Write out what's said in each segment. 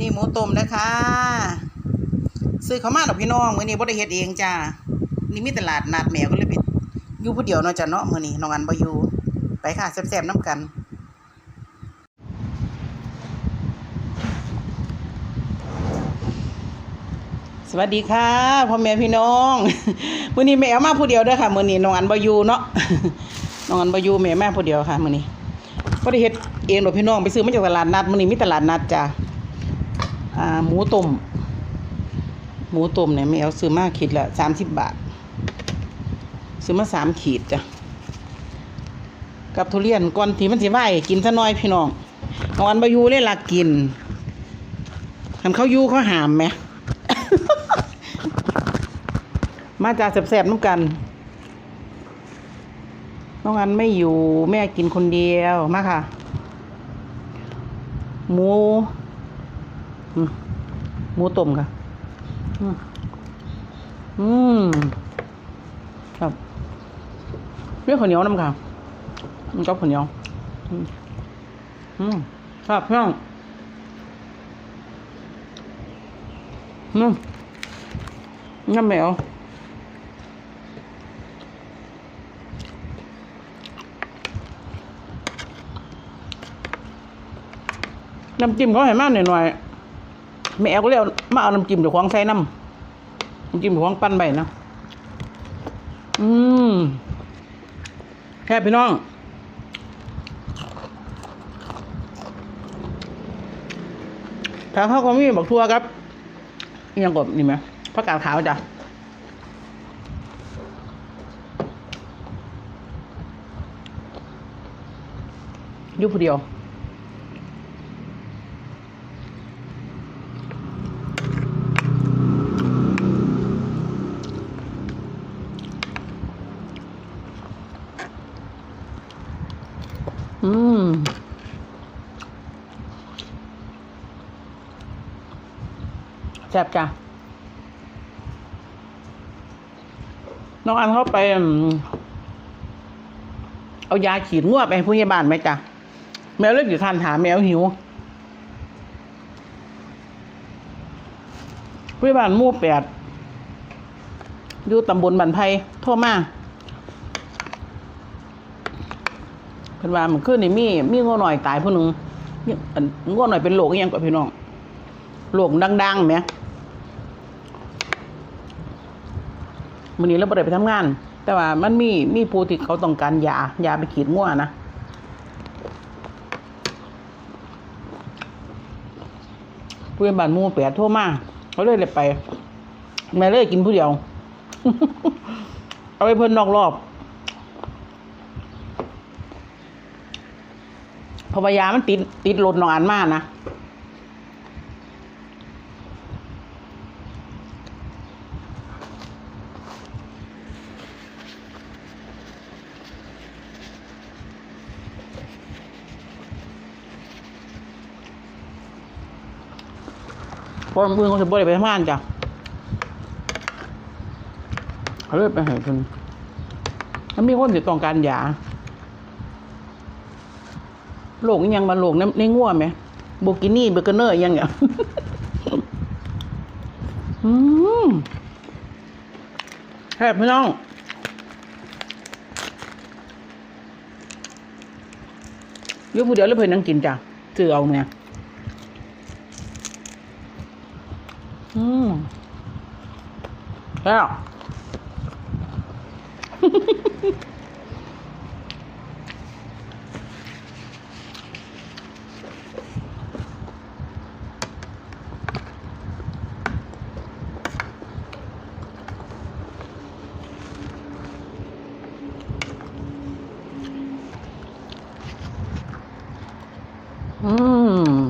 นี่หมูต้มนะคะซื้อเขามาดอกพี่น้องมื้อนี้บ่ได้เฮ็ดเองจ้านี่มีตลาดนัดแมวก็เลยไปอยู่ผู้เดียวเนาะจ้ะเนาะมื้อนี้น้องอันบ่อยู่ไปค่ะแซ่บๆน้ำกันสวัสดีค่ะพ่อแม่พี่น้องมื้อนี้แม่มาผู้เดียวเด้อค่ะมื้อนี้น้องอันบ่อยู่เนาะน้องอันบ่อยู่แม่มาผู้เดียวค่ะมื้อนี้บ่ได้เฮ็ดเองดอกพี่น้องไปซื้อมาจากตลาดนัดมื้อนี้มีตลาดนัดจ้า หมูต้มหมูต้มเนี่ยแม่เอาซื้อมากขีดละ30บบาท ซื้อมาสามขีดจ้ะกับทุเรียนก่อนที่มันสิไหวกินซะน่อยพี่น้องน้อนบ่อยู่เลยลักกินคันเขายู่เขาหามไหมมาจากแสบๆน้ำกันน้องอันไม่อยู่แม่กินคนเดียวมาค่ะหมู หมูต้มค่ะ อืมครับเรียกข้าวเหนียวน้ำค่ะมันก็ข้าวเหนียว อืมครับพี่น้องอืมน้ำแมวน้ำจิ้มเขาให้มากหน่อยๆ แม่แอลก็เรียกมาเอาน้ำจิ้มเดี๋ยวควงใส่น้ำน้ำจิ้มเดี๋ยวควงปั้นไปนะอืมแค่พี่น้องถ้าเขาก็มีบักทั่วครับยังกบนี่ไหมผักกาดขาวจ้ะอยู่ผู้เดียว อืม แซ่บจ้ะน้องอันเขาไป เอายาฉีดงวดไปให้ผู้ใหญ่บ้านไหมจ้ะแมวเลิกอยู่คันถามแมวหิวผู้ใหญ่บ้านมู่แปดอยู่ตำบลบันไพโทรมาเพิ่นว่ามันขึ้นนี่มีมีงัวหน่อยตายผู้หนึงนี่อันงัวหน่อยเป็นโรคยังกับพี่น้องโรคดังๆแหม มื้อนี้เราบ่ได้ไปทำงาน แต่ว่ามันมีมีผู้ที่เขาต้องการยายาไปขีดมั่วนะผู้ใหญ่บ้านมู่แปดโทรมาเขาเลยเลยไปแม่เลยกินผู้เดียว เอาไปเพิ่นนอกรอบพราะว่ายามันติดติดรถนองอันมากนะ พราะมือเขาจะบ่ได้ไปทำงานจ้ะเขาเลยไปให้เพิ่นมันมีคนติดต้องการยาโรคยังมาโรคในในง่วไหมโบกินี่เบอร์เกอร์เนอร์ยังเนี่ยอืมแซ่บพี่น้องยู่ผู้เดียวแล้วเพิ่อนนั่งกินจ้ะซื้อเอาเนี่ย อืม แล้วอืม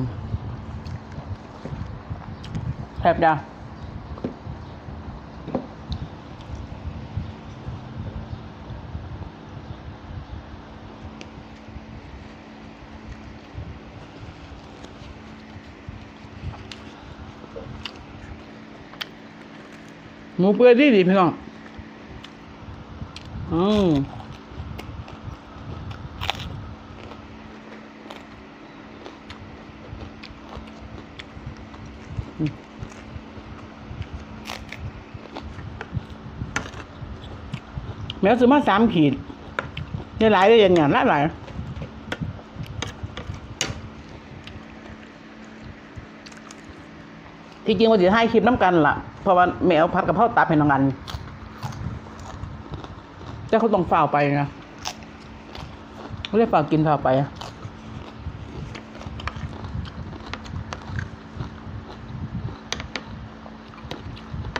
หมูเปื่อยดีดีพี่น้องอืมอืมแมวซื้อมาสามขีดเนี่ยหลายเลยอย่างเงี้ยหลายหลาย ที่จริงว่าจะให้คลิปน้ำกันล่ะ เพราะว่าแมวพัดกับพ่อตับให้น้องกันแต่เขาต้องฝ่าไปนะเขาเรียกฝ่ากินฝ่าไปอะ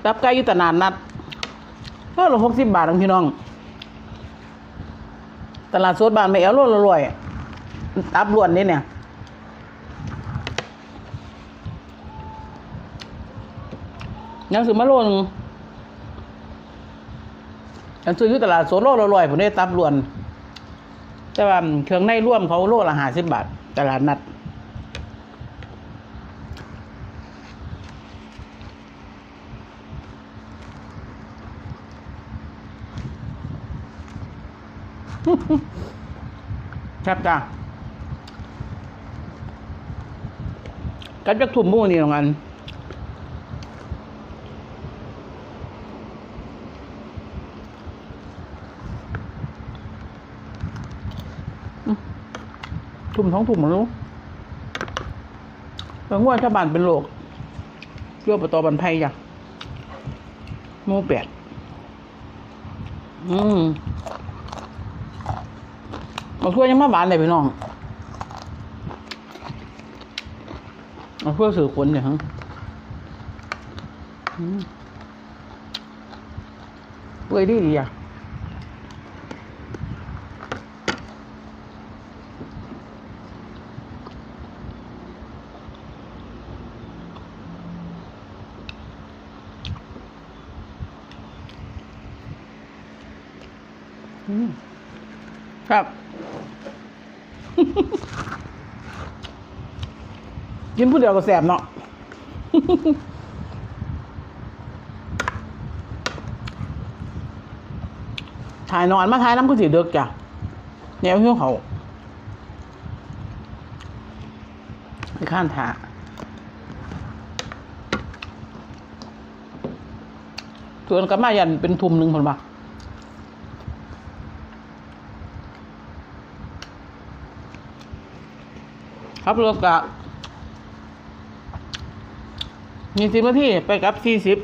ตับไก่ยู่ตลาดนัดก็ละหกสิบบาทเองพี่น้อง ตลาดสดบ้านไม่เอาโลละร้อยตับล้วนนี่เนี่ย ยังซื้อมาโลนึงยังซื้ออยู่ตลาดสดโลละร้อยผมได้ตับล้วน แต่ว่าเครื่องในร่วมเขาโลละห้าสิบบาท ตลาดนัดคบจ้ากันจักทุ่มมู่นี่ตรงนั้น มท้องทุ่มมันรู้บางว่าชาวบ้านเป็นโรคเกี่ยวประตอบันไพ่จ้ะมูแปดอืมมาช่วยยังมาบานเลยพี่น้องมาช่วยสื่อคนเนี่ยฮะเปื่อยดีดีอะอืม ครับ กินผู้เดียวก็แสบเนาะถ่ายนอนมาถ่ายน้ำก็สีเดือกจ้ะแนวหิ้วเขาไปข้านถาส่วนกับมายันเป็นทุมหนึ่งคนปะ ครับรถกะมีสิบนาทีไปกับสี่สิบ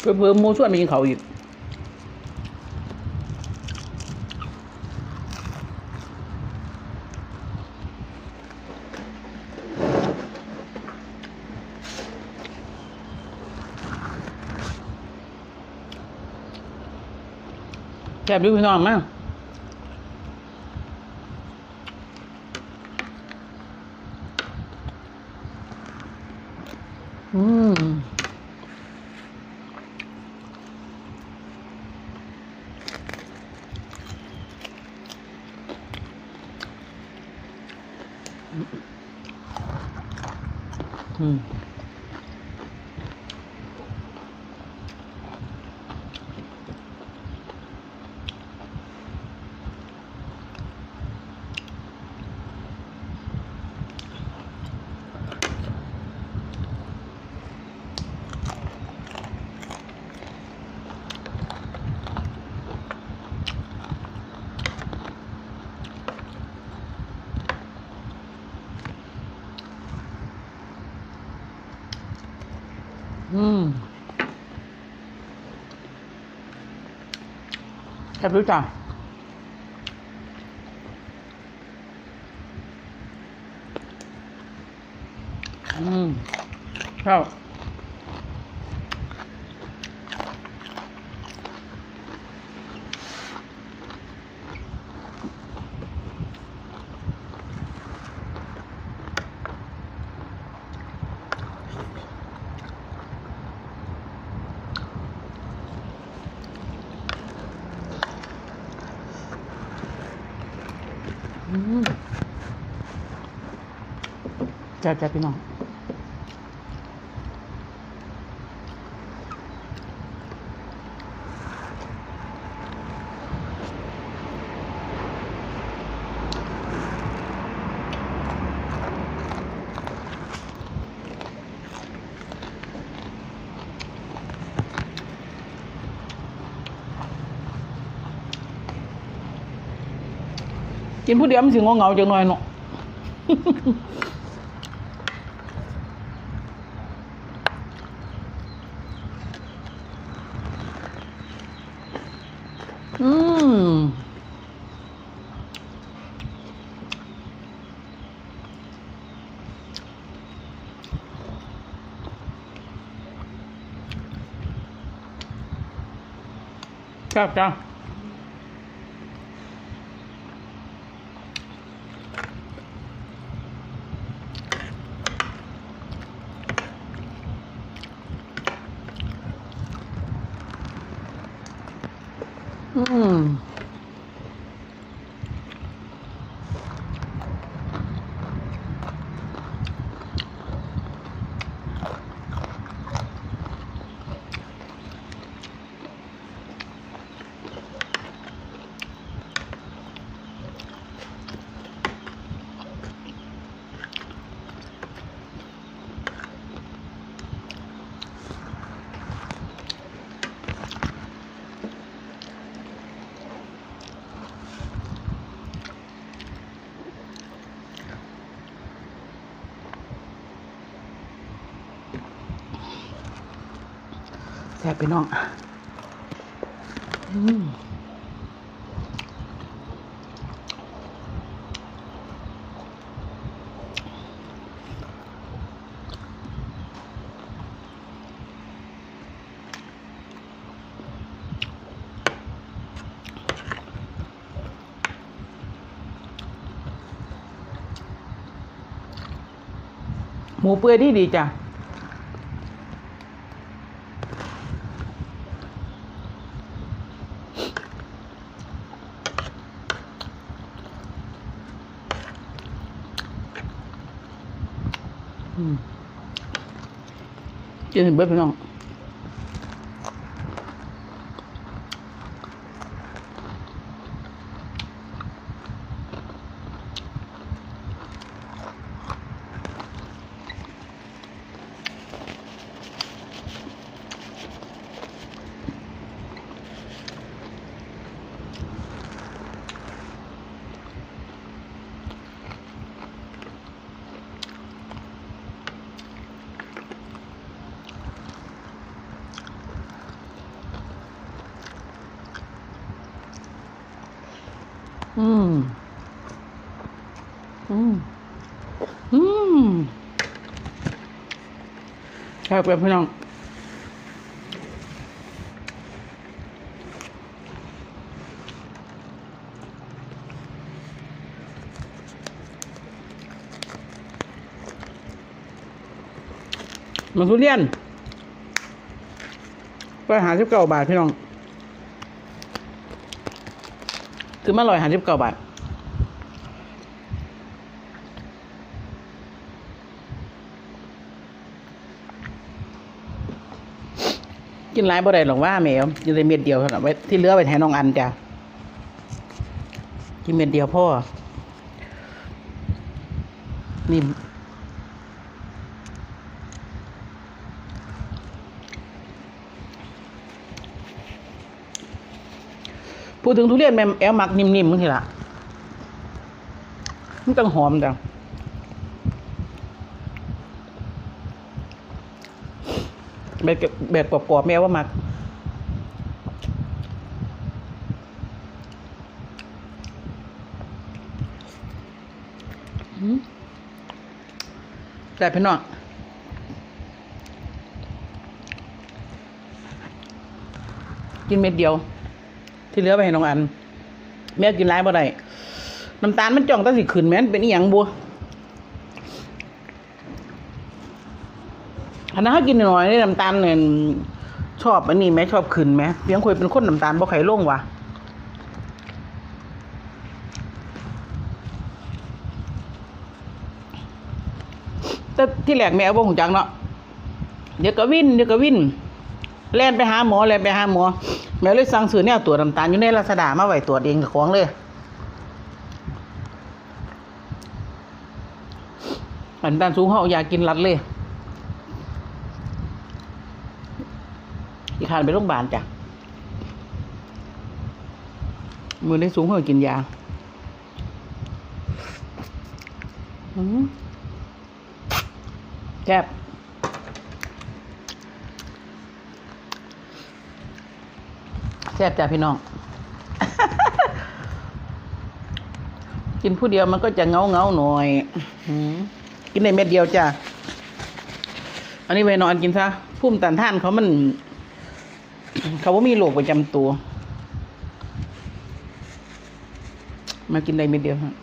เพิ่มเพิ่มหมูส่วยมีเขาอีก แซ่บดูพี่น้องมากอืมอืม อืม แซ่บรู้จักอืมชอบอืม แซ่บแซ่บพี่น้อง กินผู้เดียวมันสิงเหงาๆจังหน่อยเนาะอืมครับจ้าอืม แซ่บไปน้องอืมหมูเปื่อยดีดีจ้ะ อืมกินเบิดพี่น้องอืม อืม อืม ครับแบบพี่น้องมันทุเรียนไปหาสิบเก้าบาทพี่น้อง คือมาลอยหาสิบเก้าบาท กินหลายบ่ได้หรอกว่าแมวอยู่ในเม็ดเดียวเท่านั้นไว้ที่เหลือไปแทนน้องอันจ้ะกินเม็ดเดียวพ่อนิ่มพูดถึงทุเรียนแม่แอลมักนิ่มๆมั้งทีละมันต้องหอมจัง แบบแบบกรอบๆแม่ว่ามักอืมแต่พี่น้องกินเม็ดเดียว ที่เหลือไปให้น้องอัน แม่กินหลายบ่ได้น้ำตาลมันจ่องตั้งสิขึ้นแม่นเป็นอีหยังบัว อันนั้นเขากินหน่อยนี่น้ำตาลเนี่ยชอบอันนี้ไหมชอบขึ้นไหมเพียงคุยเป็นคนน้ำตาลบ่ไข่ลงว่ะแต่ที่แหลกแมวบ่หูจักเนาะเดี๋ยวก็วินเดี๋ยวก็วินแล่นไปหาหมอแล่นไปหาหมอ แม่เลยสั่งซื้อแนวตรวจน้ำตาลอยู่ในลาซาด้ามาไว้ตรวจเองกับของเลยอันตานสูงเขาอยากินรัดเลย อีก ขานไปโรงพยาบาลจ้ะ มือได้สูงเขาก็กินยาอืมแซ่บแซ่บจ้ะพี่น้อง กินผู้เดียวมันก็จะเงาเงาหน่อยอืมกินในเม็ดเดียวจ้ะ อันนี้ไปนอนกินซะพุ่มตันท่านเขามัน เขาว่ามีโรคประจำตัว มากินได้เม็ดเดียวฮะ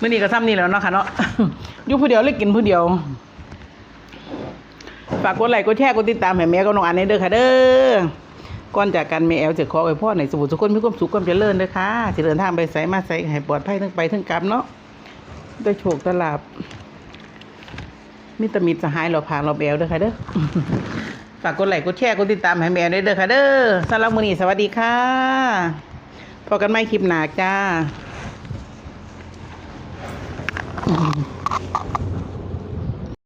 มื่อนี้ก็ซ้ำนี่แล้วเนาะค่ะเนาะอยู่ผู้เดียวเลยกินผู้เดียว ฝากกดไลค์กดแชร์กดติดตามให้แม่กับน้องอันในเด้อค่ะเด้อก่อนจากกันแม่แอลจะขอไว้พ่อในสมุทรสุคนมีความสุขความเจริญเด้อค่ะสิเดินทางไปไสมาไสให้ปลอดภัยทั้งไปทั้งกลับเนาะได้โชคตลาบมิตรมิตรสหายเราพางเราแบวเด้อค่ะเด้อ ฝากกดไลค์กดแชร์กดติดตามให้แม่ด้วยเด้อค่ะเด้อสำหรับมื้อนี้สวัสดีค่ะพบกันใหม่คลิปหน้าจ้า